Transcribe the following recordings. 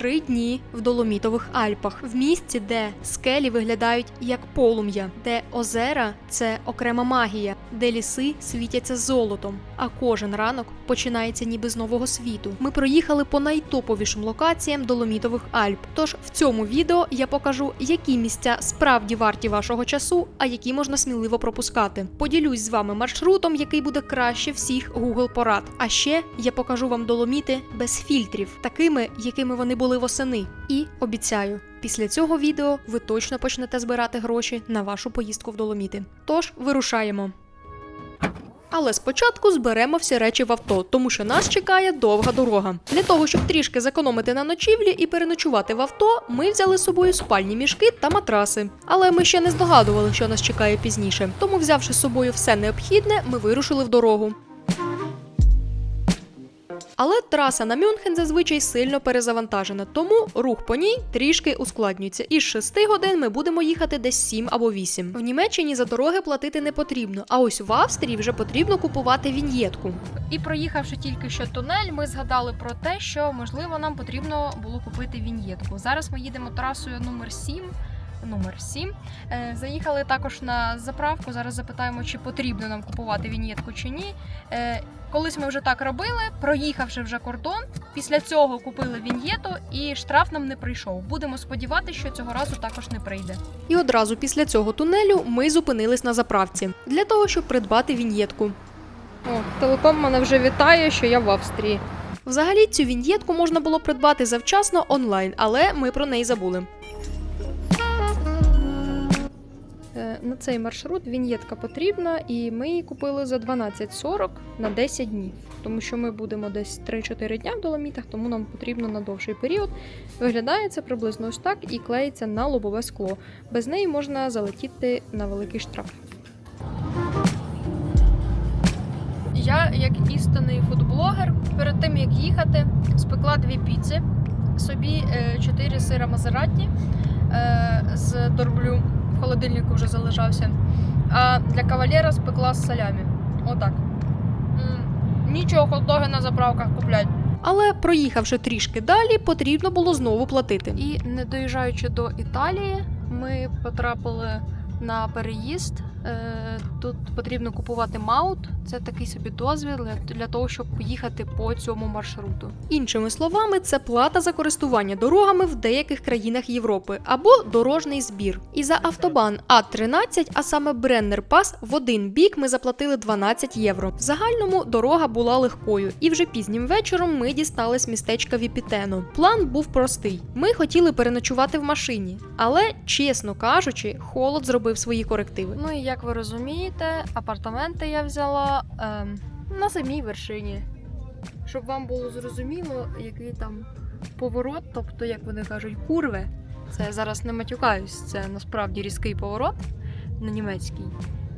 три дні в Доломітових Альпах, в місці, де скелі виглядають як полум'я, де озера це окрема магія, де ліси світяться золотом, а кожен ранок починається ніби з нового світу. Ми проїхали по найтоповішим локаціям Доломітових Альп. Тож в цьому відео я покажу, які місця справді варті вашого часу, а які можна сміливо пропускати. Поділюсь з вами маршрутом, який буде краще всіх Google порад. А ще я покажу вам доломіти без фільтрів, такими, якими вони були восени. І обіцяю, після цього відео ви точно почнете збирати гроші на вашу поїздку в доломіти. Тож вирушаємо. Але спочатку зберемо всі речі в авто, тому що нас чекає довга дорога. Для того, щоб трішки зекономити на ночівлі і переночувати в авто, ми взяли з собою спальні мішки та матраси. Але ми ще не здогадували, що нас чекає пізніше. Тому, взявши з собою все необхідне, ми вирушили в дорогу. Але траса на Мюнхен зазвичай сильно перезавантажена, тому рух по ній трішки ускладнюється. Із 6 годин ми будемо їхати десь 7 або 8. В Німеччині за дороги платити не потрібно, а ось в Австрії вже потрібно купувати віньєтку. І проїхавши тільки що тунель, ми згадали про те, що можливо нам потрібно було купити віньєтку. Зараз ми їдемо трасою номер 7. Номер 7. Е, заїхали також на заправку. Зараз запитаємо, чи потрібно нам купувати віньєтку чи ні. Е, Колись ми вже так робили, проїхавши вже кордон. Після цього купили віньєту і штраф нам не прийшов. Будемо сподіватися, що цього разу також не прийде. І одразу після цього тунелю ми зупинились на заправці для того, щоб придбати віньєтку. О, телеком мене вже вітає, що я в Австрії. Взагалі цю віньєтку можна було придбати завчасно онлайн, але ми про неї забули. На цей маршрут віньєтка потрібна, і ми її купили за 12,40 на 10 днів. Тому що ми будемо десь 3-4 дня в доломітах, тому нам потрібно на довший період. Виглядає це приблизно ось так і клеїться на лобове скло. Без неї можна залетіти на великий штраф. Я, як істинний фудблогер, перед тим як їхати, спекла дві піци, собі 4 сира Мазератті е, з дорблю в холодильнику вже залишався. А для кавалера спекла з салямі. Отак. Нічого хот-доги на заправках куплять. Але проїхавши трішки далі, потрібно було знову платити. І не доїжджаючи до Італії, ми потрапили на переїзд. Е, Тут потрібно купувати маут. Це такий собі дозвіл для- того, щоб поїхати по цьому маршруту. Іншими словами, це плата за користування дорогами в деяких країнах Європи або дорожній збір. І за автобан А13, а саме Бреннер Пас, в один бік ми заплатили 12 євро. В загальному дорога була легкою, і вже пізнім вечором ми дістались містечка Віпітено. План був простий: ми хотіли переночувати в машині, але, чесно кажучи, холод зробив свої корективи. Ну і як ви розумієте, апартаменти я взяла ем, на самій вершині. Щоб вам було зрозуміло, який там поворот, тобто, як вони кажуть, курви. Це я зараз не матюкаюсь, це насправді різкий поворот на німецький.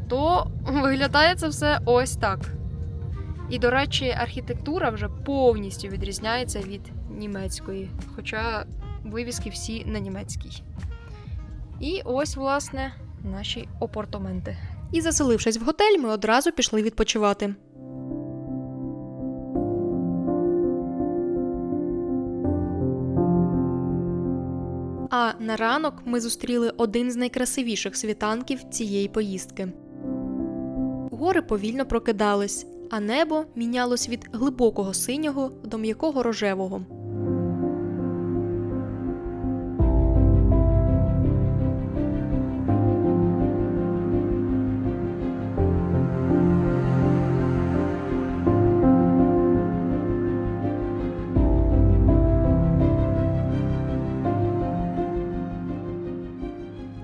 То виглядає це все ось так. І, до речі, архітектура вже повністю відрізняється від німецької, хоча вивіски всі на німецькій. І ось, власне, наші апартаменти. І заселившись в готель, ми одразу пішли відпочивати. А на ранок ми зустріли один з найкрасивіших світанків цієї поїздки. Гори повільно прокидались, а небо мінялось від глибокого синього до м'якого рожевого.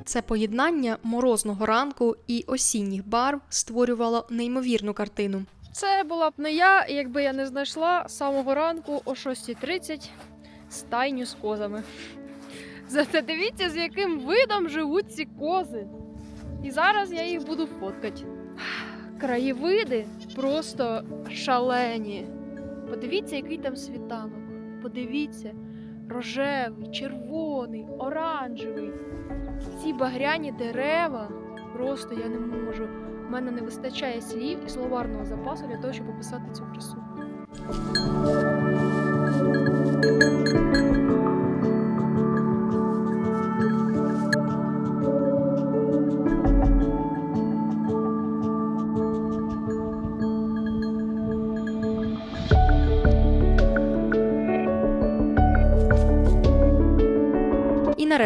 Це поєднання морозного ранку і осінніх барв створювало неймовірну картину. Це була б не я, якби я не знайшла самого ранку о 6.30 стайню з козами. Зате дивіться, з яким видом живуть ці кози. І зараз я їх буду фоткати. Краєвиди просто шалені. Подивіться, який там світанок. Подивіться, рожевий, червоний, оранжевий. Ці багряні дерева. Просто я не можу. У мене не вистачає слів і словарного запасу для того, щоб описати цю красу.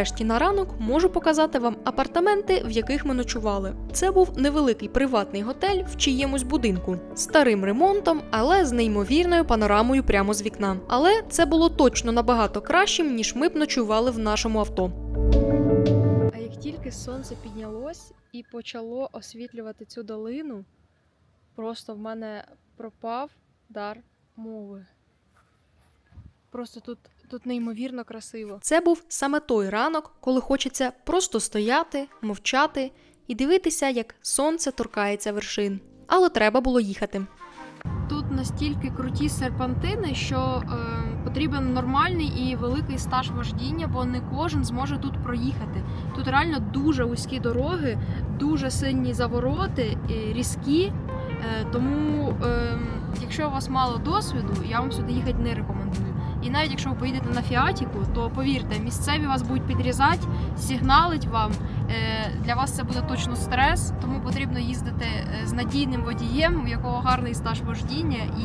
Нарешті на ранок можу показати вам апартаменти, в яких ми ночували. Це був невеликий приватний готель в чиємусь будинку, старим ремонтом, але з неймовірною панорамою прямо з вікна. Але це було точно набагато кращим, ніж ми б ночували в нашому авто. А як тільки сонце піднялось і почало освітлювати цю долину, просто в мене пропав дар мови. Просто тут, тут неймовірно красиво. Це був саме той ранок, коли хочеться просто стояти, мовчати і дивитися, як сонце торкається вершин. Але треба було їхати. Тут настільки круті серпантини, що е, потрібен нормальний і великий стаж вождіння, бо не кожен зможе тут проїхати. Тут реально дуже вузькі дороги, дуже сильні завороти, і різкі. Е, тому, е, якщо у вас мало досвіду, я вам сюди їхати не рекомендую. І навіть якщо ви поїдете на фіатіку, то повірте, місцеві вас будуть підрізати, сигналить вам. Е, Для вас це буде точно стрес, тому потрібно їздити е, з надійним водієм, у якого гарний стаж вождіння, і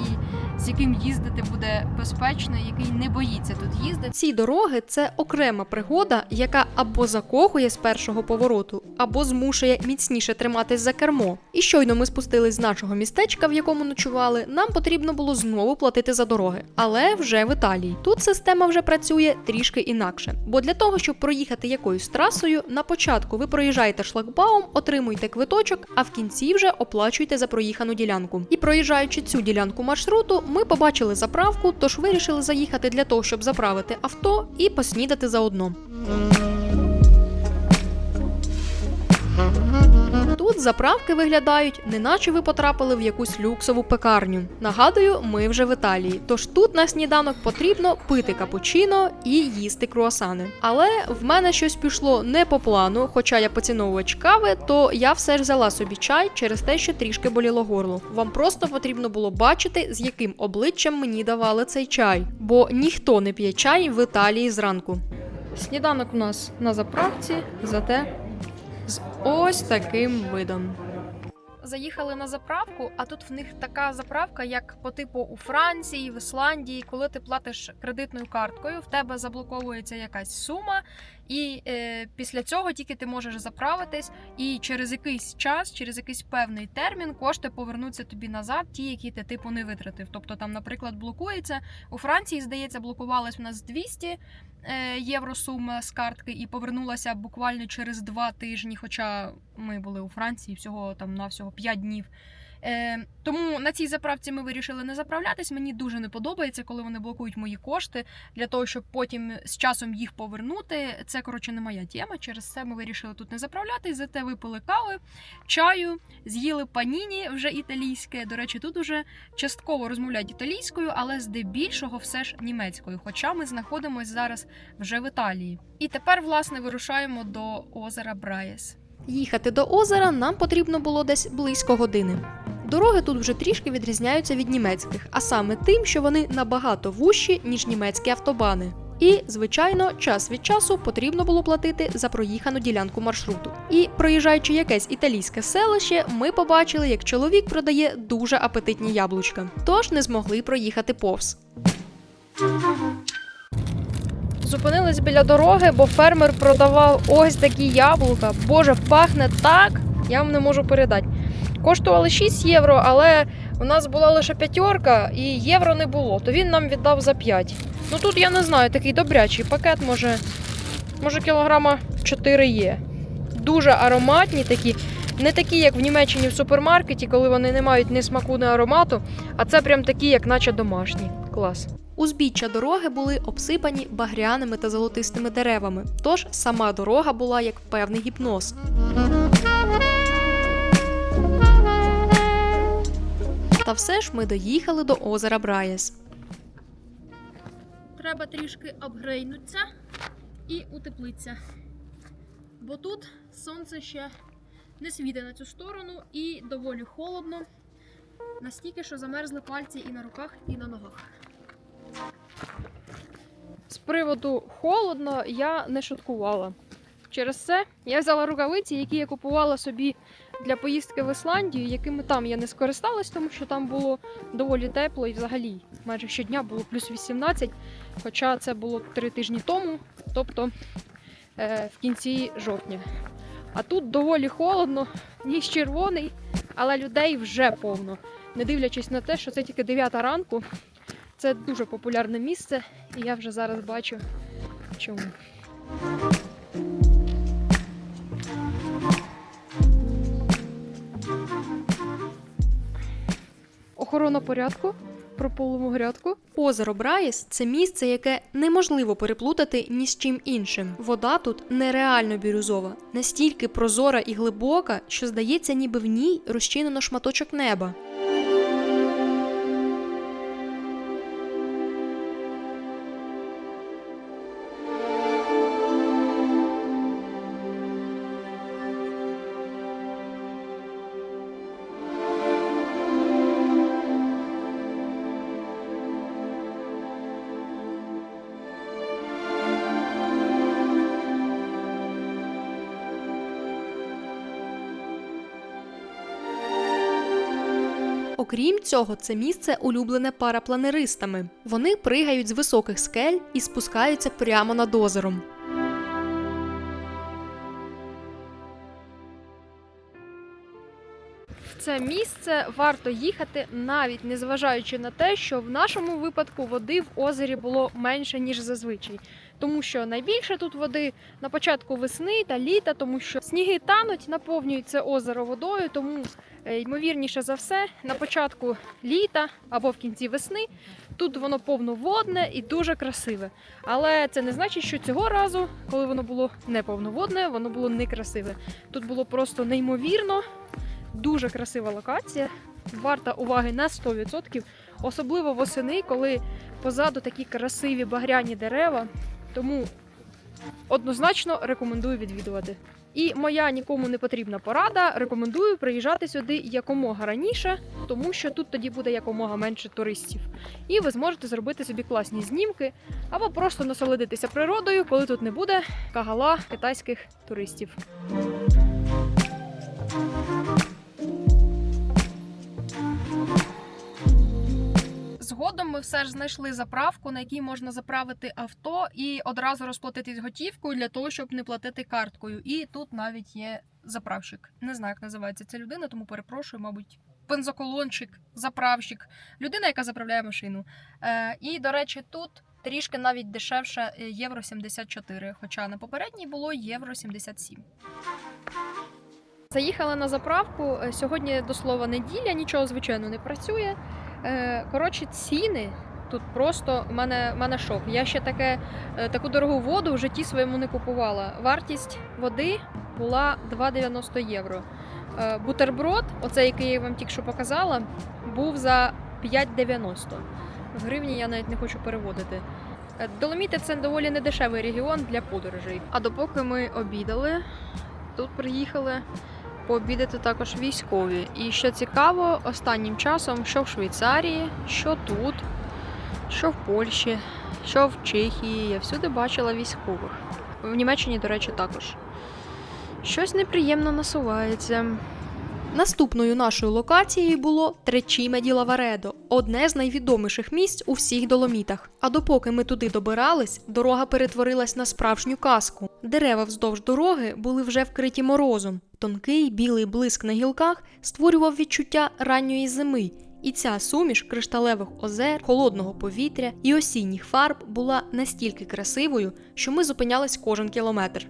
з яким їздити буде безпечно, який не боїться тут їздити. Ці дороги це окрема пригода, яка або закохує з першого повороту, або змушує міцніше триматись за кермо. І щойно ми спустились з нашого містечка, в якому ночували, нам потрібно було знову платити за дороги, але вже в Італії. Тут система вже працює трішки інакше. Бо для того, щоб проїхати якоюсь трасою, на початку ви проїжджаєте шлагбаум, отримуєте квиточок, а в кінці вже оплачуєте за проїхану ділянку. І проїжджаючи цю ділянку маршруту, ми побачили заправку, тож вирішили заїхати для того, щоб заправити авто і поснідати заодно. Тут заправки виглядають, неначе ви потрапили в якусь люксову пекарню. Нагадую, ми вже в Італії. Тож тут на сніданок потрібно пити капучино і їсти круасани. Але в мене щось пішло не по плану, хоча я поціновувач кави, то я все ж взяла собі чай через те, що трішки боліло горло. Вам просто потрібно було бачити, з яким обличчям мені давали цей чай, бо ніхто не п'є чай в Італії зранку. Сніданок у нас на заправці, зате з ось таким видом. Заїхали на заправку, а тут в них така заправка, як по типу у Франції, в Ісландії, коли ти платиш кредитною карткою, в тебе заблоковується якась сума, і е, після цього тільки ти можеш заправитись, і через якийсь час, через якийсь певний термін, кошти повернуться тобі назад, ті, які ти типу не витратив. Тобто там, наприклад, блокується у Франції, здається, блокувалась у нас 200 е, євро сума з картки і повернулася буквально через два тижні. Хоча ми були у Франції всього там на всього 5 днів. Е, тому на цій заправці ми вирішили не заправлятись. Мені дуже не подобається, коли вони блокують мої кошти для того, щоб потім з часом їх повернути. Це коротше не моя тема. Через це ми вирішили тут не заправлятись. Зате випили кави, чаю, з'їли паніні вже італійське. До речі, тут уже частково розмовляють італійською, але здебільшого все ж німецькою. Хоча ми знаходимося зараз вже в Італії. І тепер, власне, вирушаємо до озера Браєс. Їхати до озера нам потрібно було десь близько години. Дороги тут вже трішки відрізняються від німецьких, а саме тим, що вони набагато вужчі, ніж німецькі автобани. І, звичайно, час від часу потрібно було платити за проїхану ділянку маршруту. І проїжджаючи якесь італійське селище, ми побачили, як чоловік продає дуже апетитні яблучка, тож не змогли проїхати повз. Зупинились біля дороги, бо фермер продавав ось такі яблука. Боже, пахне так, я вам не можу передати. Коштували 6 євро, але у нас була лише п'ятерка і євро не було, то він нам віддав за 5. Ну тут я не знаю, такий добрячий пакет, може, може кілограма 4 є. Дуже ароматні такі. Не такі, як в Німеччині в супермаркеті, коли вони не мають ні смаку, ні аромату, а це прям такі, як наче домашні. Клас. Узбіччя дороги були обсипані багряними та золотистими деревами, тож сама дорога була як певний гіпноз. Та все ж ми доїхали до озера Браєс. Треба трішки апгрейнутися і утеплитися. Бо тут сонце ще не світить на цю сторону і доволі холодно. Настільки, що замерзли пальці і на руках, і на ногах. З приводу холодно я не шуткувала. Через це я взяла рукавиці, які я купувала собі для поїздки в Ісландію, якими там я не скористалась, тому що там було доволі тепло і взагалі майже щодня було плюс 18, хоча це було три тижні тому. Тобто е, в кінці жовтня. А тут доволі холодно, ніж червоний, але людей вже повно. Не дивлячись на те, що це тільки 9 ранку. Це дуже популярне місце, і я вже зараз бачу чому. Охорона порядку. Прополому грядку. Озеро Браїс це місце, яке неможливо переплутати ні з чим іншим. Вода тут нереально бірюзова, настільки прозора і глибока, що здається, ніби в ній розчинено шматочок неба. Окрім цього, це місце улюблене парапланеристами. Вони пригають з високих скель і спускаються прямо над озером. Це місце варто їхати, навіть незважаючи на те, що в нашому випадку води в озері було менше ніж зазвичай. Тому що найбільше тут води на початку весни та літа, тому що сніги тануть, наповнюють це озеро водою. Тому е, ймовірніше за все, на початку літа або в кінці весни тут воно повноводне і дуже красиве. Але це не значить, що цього разу, коли воно було не повноводне, воно було некрасиве. Тут було просто неймовірно, дуже красива локація, варта уваги на 100%, особливо восени, коли позаду такі красиві багряні дерева. Тому однозначно рекомендую відвідувати. І моя нікому не потрібна порада. Рекомендую приїжджати сюди якомога раніше, тому що тут тоді буде якомога менше туристів. І ви зможете зробити собі класні знімки або просто насолодитися природою, коли тут не буде кагала китайських туристів. Згодом ми все ж знайшли заправку, на якій можна заправити авто і одразу розплатитись готівкою для того, щоб не платити карткою. І тут навіть є заправщик. Не знаю, як називається ця людина, тому перепрошую, мабуть, бензоколончик, заправщик, людина, яка заправляє машину. Е, і, до речі, тут трішки навіть дешевше е, євро 74, хоча на попередній було євро 77. Заїхали на заправку. Е, Сьогодні до слова неділя, нічого звичайно не працює. Е, Коротше, ціни тут просто в мене, мене шок. Я ще таке, е, таку дорогу воду в житті своєму не купувала. Вартість води була 2,90 євро. Е, Бутерброд, оцей, який я вам тільки що показала, був за 5,90. В гривні я навіть не хочу переводити. Доломіти це доволі недешевий регіон для подорожей. А допоки ми обідали, тут приїхали пообідати також військові. І що цікаво, останнім часом, що в Швейцарії, що тут, що в Польщі, що в Чехії, я всюди бачила військових. В Німеччині, до речі, також. Щось неприємно насувається. Наступною нашою локацією було Тречіме ді Лаваредо, одне з найвідоміших місць у всіх доломітах. А допоки ми туди добирались, дорога перетворилась на справжню казку. Дерева вздовж дороги були вже вкриті морозом. Тонкий білий блиск на гілках створював відчуття ранньої зими. І ця суміш кришталевих озер, холодного повітря і осінніх фарб була настільки красивою, що ми зупинялись кожен кілометр.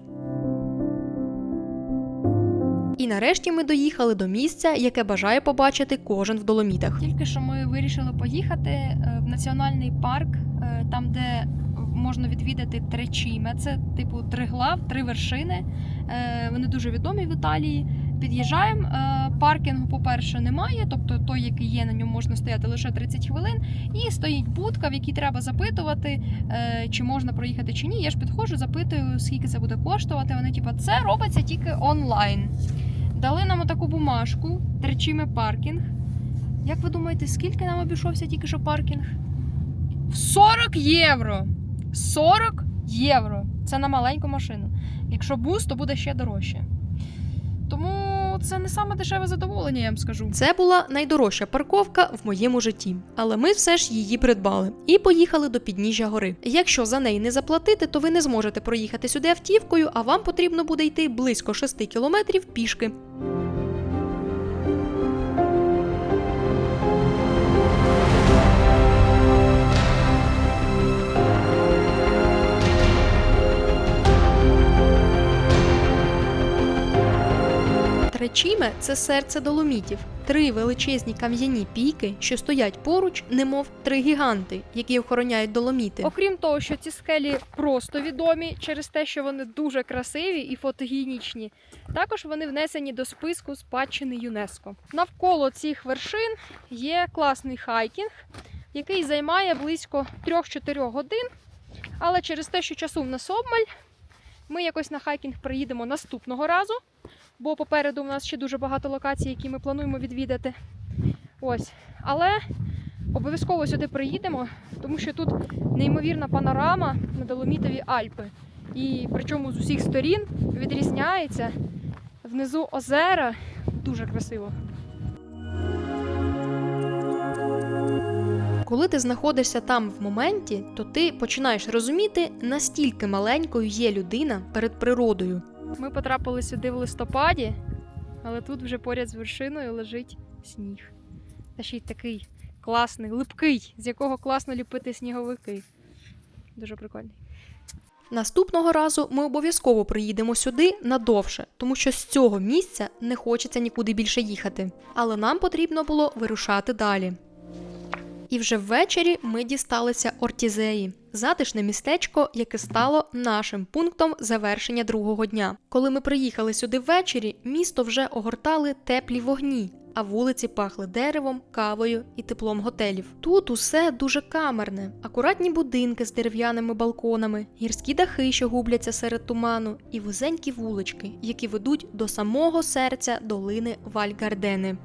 І нарешті ми доїхали до місця, яке бажає побачити кожен в доломітах. Тільки що ми вирішили поїхати е, в національний парк, е, там, де можна відвідати Тречіме. Це типу триглав, три вершини. Е, Вони дуже відомі в Італії. Під'їжджаємо. Паркінгу, по-перше, немає, тобто той, який є, на ньому можна стояти лише 30 хвилин. І стоїть будка, в якій треба запитувати, чи можна проїхати чи ні. Я ж підходжу, запитую, скільки це буде коштувати. Вони, типу, це робиться тільки онлайн. Дали нам таку бумажку, Тречіме паркінг. Як ви думаєте, скільки нам обійшовся тільки що паркінг? 40 євро! 40 євро! Це на маленьку машину. Якщо бус, то буде ще дорожче. Це не саме дешеве задоволення, я вам скажу. Це була найдорожча парковка в моєму житті, але ми все ж її придбали і поїхали до підніжжя гори. Якщо за неї не заплатити, то ви не зможете проїхати сюди автівкою, а вам потрібно буде йти близько 6 кілометрів пішки. Тречіме це серце доломітів, три величезні кам'яні піки, що стоять поруч, немов три гіганти, які охороняють доломіти. Окрім того, що ці скелі просто відомі через те, що вони дуже красиві і фотогенічні, також вони внесені до списку спадщини ЮНЕСКО. Навколо цих вершин є класний хайкінг, який займає близько 3-4 годин. Але через те, що часу в нас обмаль, ми якось на хайкінг приїдемо наступного разу, бо попереду у нас ще дуже багато локацій, які ми плануємо відвідати. Ось. Але обов'язково сюди приїдемо, тому що тут неймовірна панорама на Доломітові Альпи. І причому з усіх сторін відрізняється. Внизу озера дуже красиво. Коли ти знаходишся там в моменті, то ти починаєш розуміти, настільки маленькою є людина перед природою. Ми потрапили сюди в листопаді, але тут вже поряд з вершиною лежить сніг. Та ще й такий класний, липкий, з якого класно ліпити сніговики. Дуже прикольний. Наступного разу ми обов'язково приїдемо сюди надовше, тому що з цього місця не хочеться нікуди більше їхати. Але нам потрібно було вирушати далі. І вже ввечері ми дісталися Ортізеї, затишне містечко, яке стало нашим пунктом завершення другого дня. Коли ми приїхали сюди ввечері, місто вже огортали теплі вогні, а вулиці пахли деревом, кавою і теплом готелів. Тут усе дуже камерне, акуратні будинки з дерев'яними балконами, гірські дахи, що губляться серед туману, і вузенькі вулички, які ведуть до самого серця долини Вальгардени.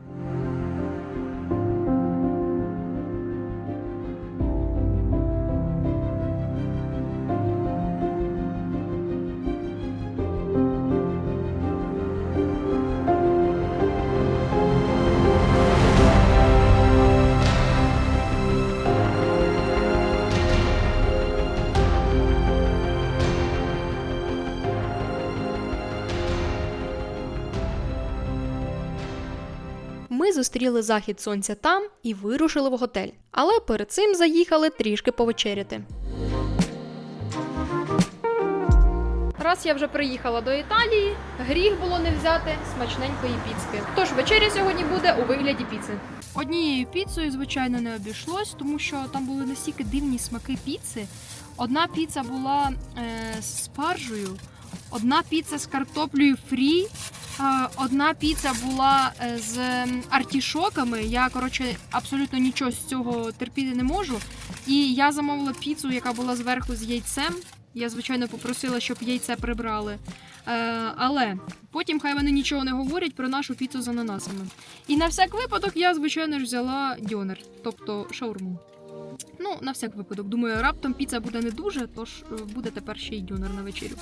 Зустріли захід сонця там і вирушили в готель. Але перед цим заїхали трішки повечеряти. Раз я вже приїхала до Італії, гріх було не взяти смачненької піцки. Тож вечеря сьогодні буде у вигляді піци. Однією піцею, звичайно, не обійшлось, тому що там були настільки дивні смаки піци. Одна піца була е, з спаржею, одна піца з картоплею фрі, е, одна піца була е, з артішоками. Я коротше абсолютно нічого з цього терпіти не можу. І я замовила піцу, яка була зверху з яйцем. Я, звичайно, попросила, щоб яйце прибрали. Е, але потім хай вони нічого не говорять про нашу піцу з ананасами. І на всяк випадок я, звичайно ж, взяла дьонер, тобто шаурму. Ну, на всяк випадок. Думаю, раптом піца буде не дуже, тож буде тепер ще й дьонер на вечерю.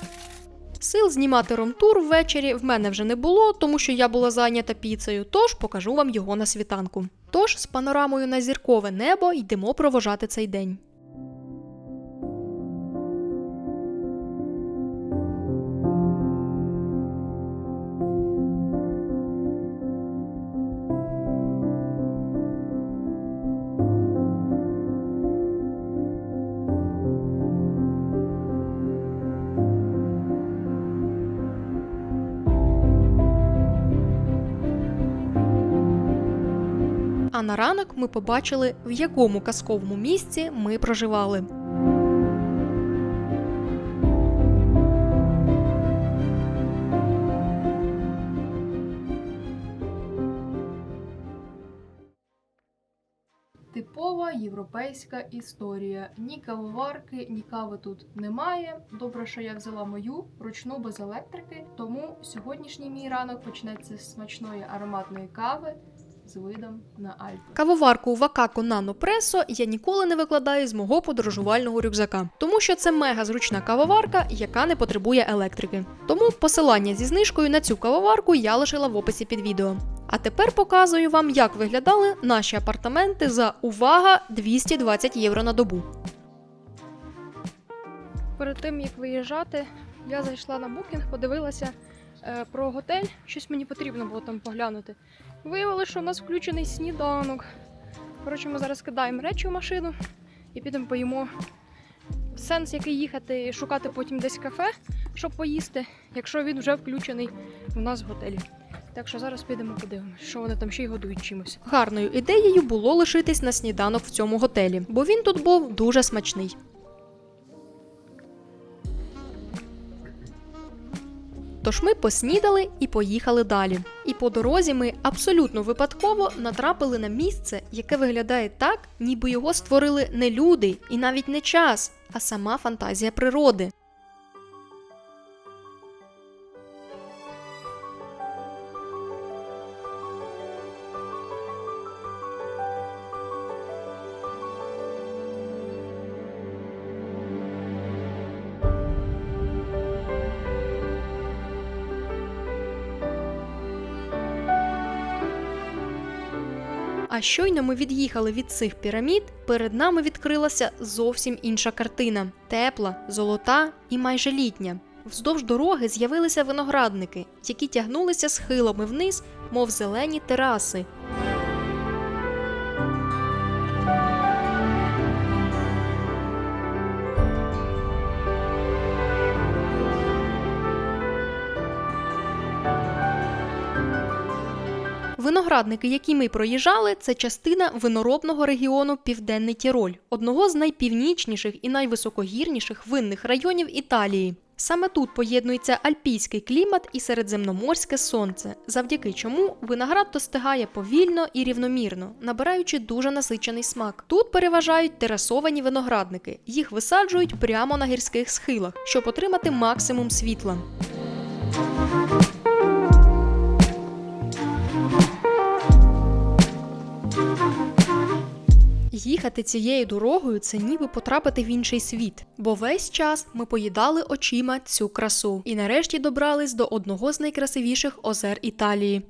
Сил знімати ромтур ввечері в мене вже не було, тому що я була зайнята піцею, тож покажу вам його на світанку. Тож з панорамою на зіркове небо йдемо провожати цей день. А на ранок ми побачили, в якому казковому місці ми проживали. Типова європейська історія. Ні кавоварки, ні кави тут немає. Добре, що я взяла мою ручну без електрики. Тому сьогоднішній мій ранок почнеться з смачної ароматної кави з видом на Альпи. Кавоварку Вакако Nano Presso я ніколи не викладаю з мого подорожувального рюкзака, тому що це мега зручна кавоварка, яка не потребує електрики. Тому посилання зі знижкою на цю кавоварку я лишила в описі під відео. А тепер показую вам, як виглядали наші апартаменти за увага 220 євро на добу. Перед тим як виїжджати, я зайшла на букінг, подивилася е, про готель. Щось мені потрібно було там поглянути. Виявилося, що у нас включений сніданок. Коротше, ми зараз кидаємо речі в машину і підемо поїмо. Сенс, який їхати шукати потім десь кафе, щоб поїсти, якщо він вже включений у нас в готелі. Так що зараз підемо подивимося, що вони там ще й годують чимось. Гарною ідеєю було лишитись на сніданок в цьому готелі, бо він тут був дуже смачний. Тож ми поснідали і поїхали далі. І по дорозі ми абсолютно випадково натрапили на місце, яке виглядає так, ніби його створили не люди і навіть не час, а сама фантазія природи. Щойно ми від'їхали від цих пірамід, перед нами відкрилася зовсім інша картина: тепла, золота і майже літня. Вздовж дороги з'явилися виноградники, які тягнулися схилами вниз, мов зелені тераси. Виноградники, які ми проїжджали, це частина виноробного регіону Південний Тіроль, одного з найпівнічніших і найвисокогірніших винних районів Італії. Саме тут поєднується альпійський клімат і середземноморське сонце, завдяки чому виноград достигає повільно і рівномірно, набираючи дуже насичений смак. Тут переважають терасовані виноградники. Їх висаджують прямо на гірських схилах, щоб отримати максимум світла. Їхати цією дорогою це ніби потрапити в інший світ, бо весь час ми поїдали очима цю красу і нарешті добрались до одного з найкрасивіших озер Італії.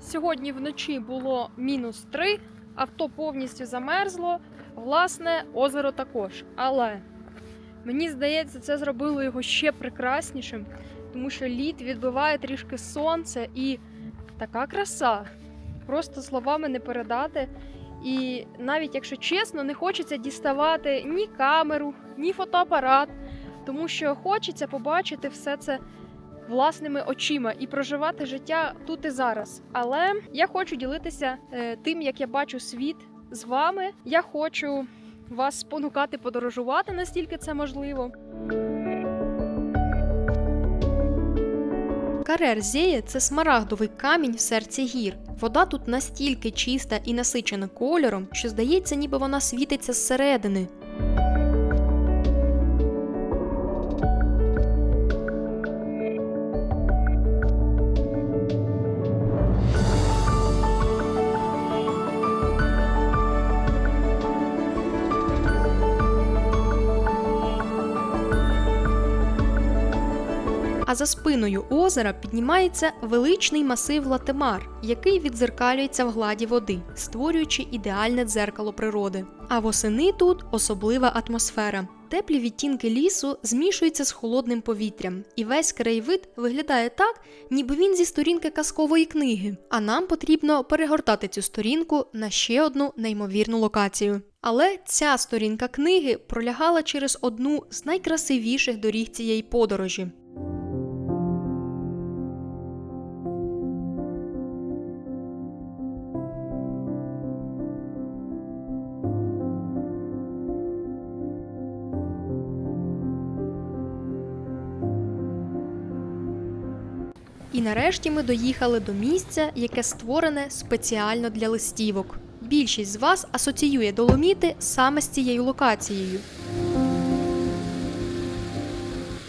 Сьогодні вночі було мінус 3, авто повністю замерзло. Власне, озеро також. Але мені здається, це зробило його ще прекраснішим, тому що лід відбиває трішки сонце і така краса. Просто словами не передати. І навіть якщо чесно, не хочеться діставати ні камеру, ні фотоапарат, тому що хочеться побачити все це власними очима і проживати життя тут і зараз. Але я хочу ділитися е, тим, як я бачу світ з вами. Я хочу вас спонукати подорожувати настільки це можливо. Карер Зеє це смарагдовий камінь в серці гір. Вода тут настільки чиста і насичена кольором, що здається, ніби вона світиться зсередини. За спиною озера піднімається величний масив Латемар, який відзеркалюється в гладі води, створюючи ідеальне дзеркало природи. А восени тут особлива атмосфера. Теплі відтінки лісу змішуються з холодним повітрям, і весь краєвид виглядає так, ніби він зі сторінки казкової книги. А нам потрібно перегортати цю сторінку на ще одну неймовірну локацію. Але ця сторінка книги пролягала через одну з найкрасивіших доріг цієї подорожі. Нарешті ми доїхали до місця, яке створене спеціально для листівок. Більшість з вас асоціює доломіти саме з цією локацією.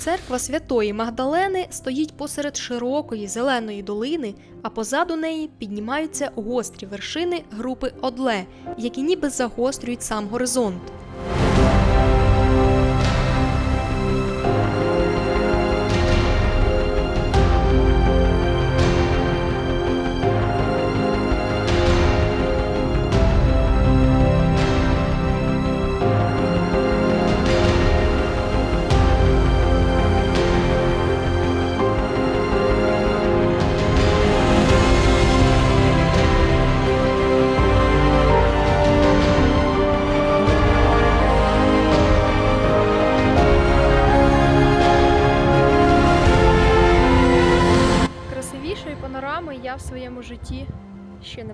церква Святої Магдалени стоїть посеред широкої зеленої долини, а позаду неї піднімаються гострі вершини групи Одле, які ніби загострюють сам горизонт.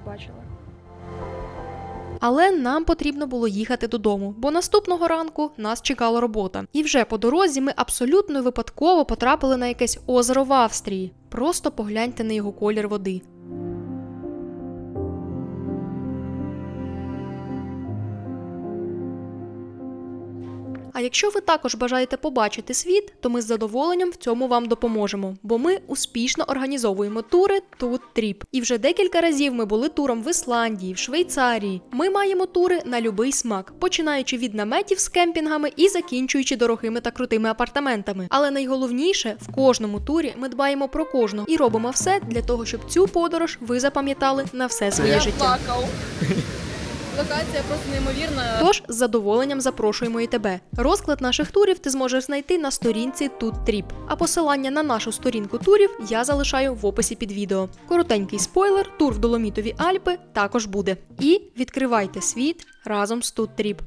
Бачила. Але нам потрібно було їхати додому, бо наступного ранку нас чекала робота. І вже по дорозі ми абсолютно випадково потрапили на якесь озеро в Австрії. Просто погляньте на його колір води. А якщо ви також бажаєте побачити світ, то ми з задоволенням в цьому вам допоможемо, бо ми успішно організовуємо тури тут тріп. І вже декілька разів ми були туром в Ісландії, в Швейцарії. Ми маємо тури на любий смак, починаючи від наметів з кемпінгами і закінчуючи дорогими та крутими апартаментами. Але найголовніше в кожному турі ми дбаємо про кожного і робимо все для того, щоб цю подорож ви запам'ятали на все своє життя. плакав. Локація просто неймовірна. Тож з задоволенням запрошуємо і тебе. Розклад наших турів ти зможеш знайти на сторінці Тут Тріп, а посилання на нашу сторінку турів я залишаю в описі під відео. Коротенький спойлер, тур в Доломітові Альпи також буде. І відкривайте світ разом з Тут Тріп.